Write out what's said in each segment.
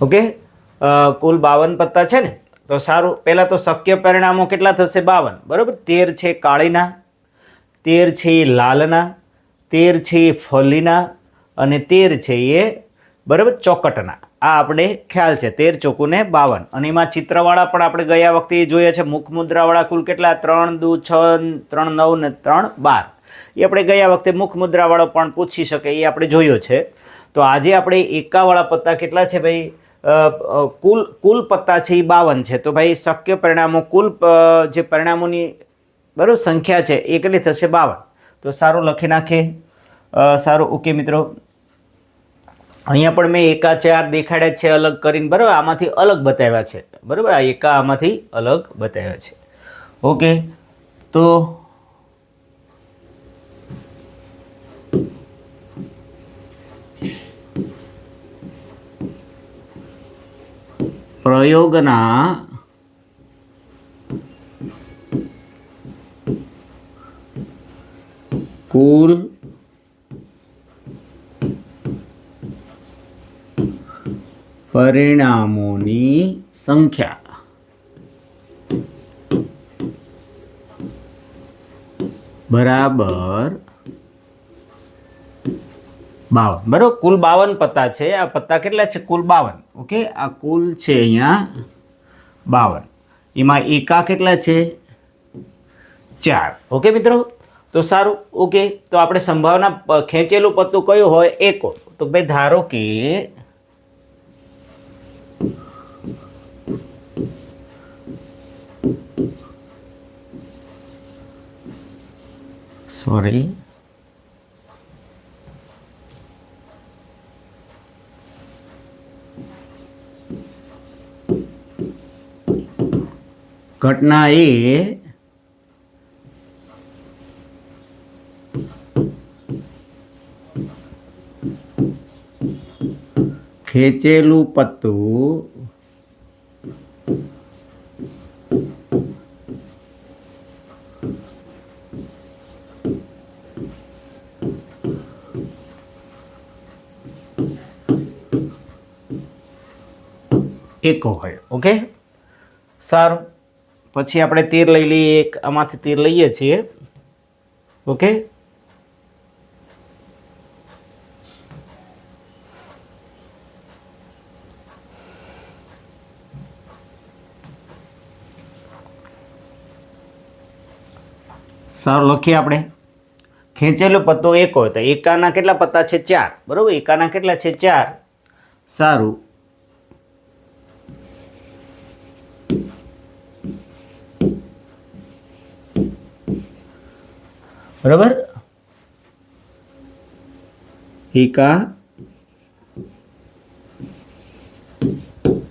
Okay? કુલ બાવન પત્તા છે ને? તો સારું. પહેલાં તો શક્ય પરિણામો કેટલા થશે? બાવન. બરાબર? તેર છે કાળીના, તેર છે એ લાલના, તેર છે એ ફલીના અને તેર છે એ બરાબર ચોકટના. આ આપણે ખ્યાલ છે. તેર ચોકુને બાવન. અને એમાં ચિત્રવાળા પણ આપણે ગયા વખતે એ જોયા છે. મુખ મુદ્રાવાળા કુલ કેટલા? ત્રણ, દુ, છ, ત્રણ, નવ ને ત્રણ, બાર. એ આપણે ગયા વખતે મુખ મુદ્રાવાળો પણ પૂછી શકે. એ આપણે જોયો છે. તો આજે આપણે એકાવાળા પત્તા કેટલા છે ભાઈ? કુલ કુલ પત્તા છે એ બાવન છે. તો ભાઈ શક્ય પરિણામો, કુલ જે પરિણામોની બરાબર સંખ્યા છે એ કેટલી થશે? બાવન. તો સારું લખી નાખીએ. સારું. ઓકે, મિત્રો. અહીંયા પણ મેં એકા ચાર દેખાડ્યા છે અલગ કરીને. બરાબર? આમાંથી અલગ બતાવ્યા છે. બરાબર? આ એકા આમાંથી અલગ બતાવ્યા છે. ઓકે. તો પ્રયોગના કુલ પરિણામોની સંખ્યા બરાબર બાવન. બરાબર? કુલ બાવન પત્તા છે. આ પત્તા કેટલા છે? કુલ બાવન. ઓકે? આ કુલ છે અહીંયા બાવન. એમાં એકા કેટલા છે? ચાર. ઓકે મિત્રો? તો સારું. ઓકે? તો આપણે સંભાવના ખેંચેલું પત્તું કયું હોય? એકો. તો ભાઈ ધારો કે સોરી. ઘટના એ ખેંચેલું પત્તું એકો હોય ઓકે? સારું. પછી આપણે તીર લઈ લઈએ એક, આમાંથી તીર લઈએ છીએ. ઓકે? સારું, લખીએ આપણે. ખેંચેલો પત્તો એક હોય તો એકાના કેટલા પત્તા છે? ચાર. બરાબર? એકાના કેટલા છે? ચાર. સારું. બરાબર? એકા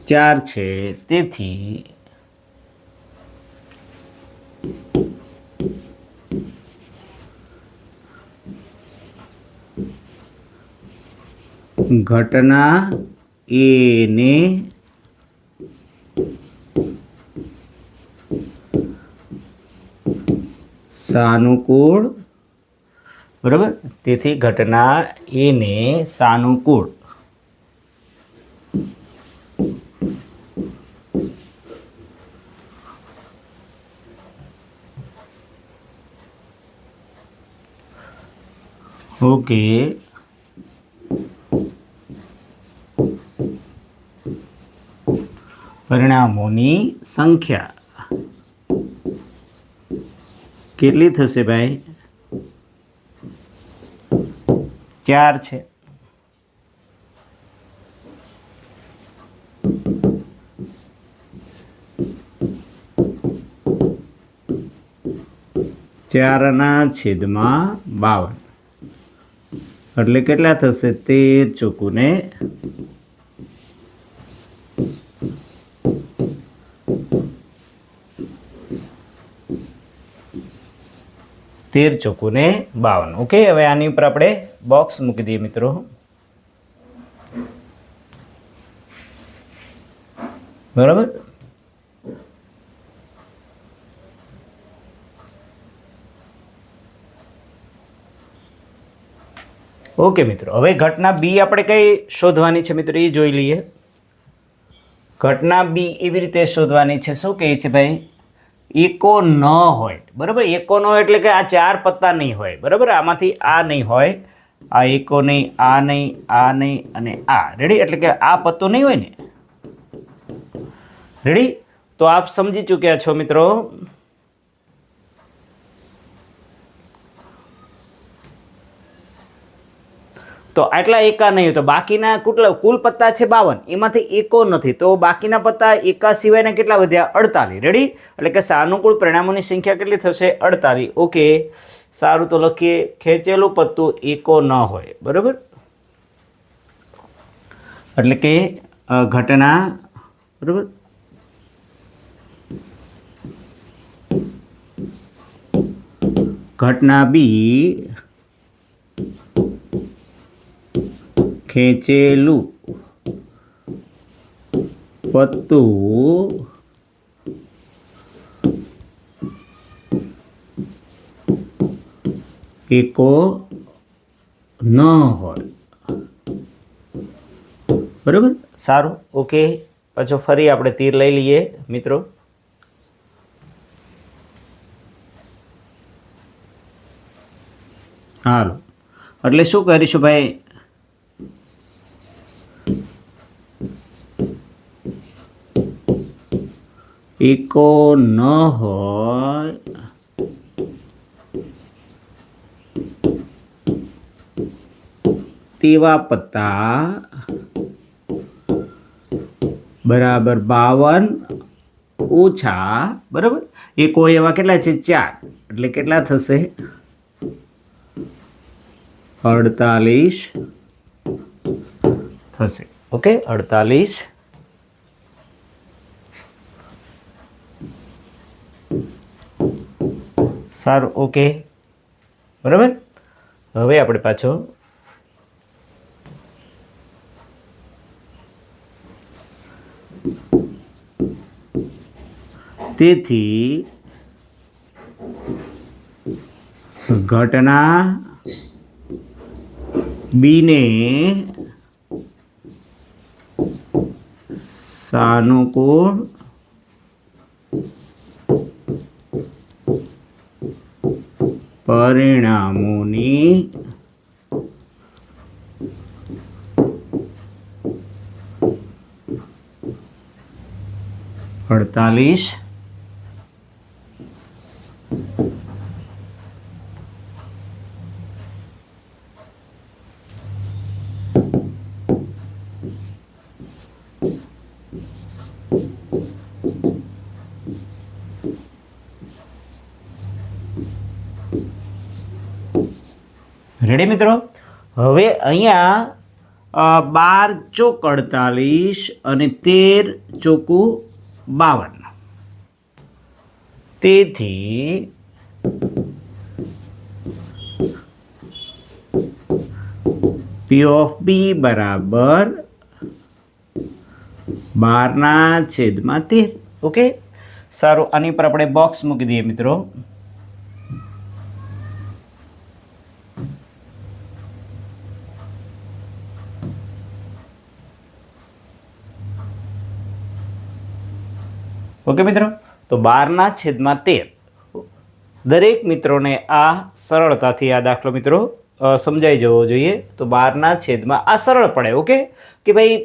ચાર છે. તેથી ઘટના એને સાનુકૂળ બરાબર? તેથી ઘટના એને સાનુકૂળ. ઓકે. પરિણામોની સંખ્યા. કેટલી થશે ભાઈ? ચાર છે. ચારના છેદમાં બાવન. એટલે કેટલા થશે? તેર ચોકુને તેર ચોકુને બાવન. ઓકે હવે આની ઉપર આપણે બોક્સ મૂકી દઈએ મિત્રો. બરાબર? ઓકે મિત્રો. હવે ઘટના બી આપણે કઈ શોધવાની છે મિત્રો? એ જોઈ લઈએ. ઘટના બી એવી રીતે શોધવાની છે. શું કહે છે ભાઈ? એકો ન હોય. બરાબર? એકો ન હોય એટલે કે આ ચાર પત્તા નહીં હોય. બરાબર? આમાંથી આ નહીં હોય, આ એકો નહીં, આ નહીં આ નહીં અને આ. રેડી એટલે કે આ પત્તો નહીં હોય ને? રેડી તો આપ સમજી ચૂક્યા છો મિત્રો. તો આટલા એકા નહીં તો બાકીના કુટલા કુલ પત્તા છે બાવન. એમાંથી એકો નથી. તો બાકીના પત્તા એકા સિવાયના કેટલા વધ્યા? અડતાલીસ. રેડી એટલે કે સાનુકૂળ પરિણામોની સંખ્યા કેટલી થશે? અડતાલીસ. ઓકે સારું, તો લખીએ. ખેંચેલું પત્તું એકો ન હોય. બરાબર? એટલે કે ઘટના બરાબર? ઘટના બી ખેંચેલું પત્તું એકો ન હોય. બરાબર? સારું. ઓકે. પાછો ફરી આપણે તીર લઈ લઈએ મિત્રો. હાલો. એટલે શું કરીશું ભાઈ? એકો ન હોય. તેવા પત્તા બરાબર બાવન ઓછા, બરાબર? એકો એવા કેટલા છે? ચાર. એટલે કેટલા થશે? અડતાલીસ થશે. ઓકે, અડતાલીસ સારું ઓકે બરાબર? હવે આપણે પાછો તેથી ઘટના બીને સાનુકૂળ પરિણામોની અડતાલીસ રેડી મિત્રો? હવે અહીંયા બાર ચોક અડતાલીસ અને તેર ચોકું બાવન. તેથી પી ઓફ બી બરાબર બારના છેદમાં તેર. ઓકે સારું, આની પર આપણે બોક્સ મૂકી દઈએ મિત્રો. ઓકે મિત્રો? તો બારના છેદમાં તેર. દરેક મિત્રોને આ સરળતાથી આ દાખલો મિત્રો સમજાઈ જવો જોઈએ. તો બારના છેદમાં આ સરળ પડે, ઓકે? કે ભાઈ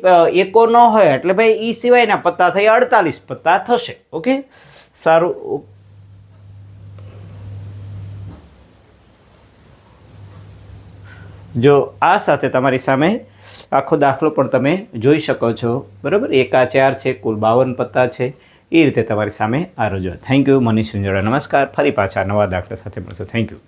એકો ન હોય એટલે ભાઈ એ સિવાયના પત્તા થઈ અડતાલીસ પત્તા થશે, ઓકે? સારું જો આ સાથે તમારી સામે આખો દાખલો પણ તમે જોઈ શકો છો. બરાબર? એકા ચાર છે, કુલ બાવન પત્તા છે. એ રીતે તમારી સામે આ રજૂઆત. થેન્ક યુ મનીષ સુંજોડા નમસ્કાર. ફરી પાછા નવા દાખલા સાથે મળશો. Thank you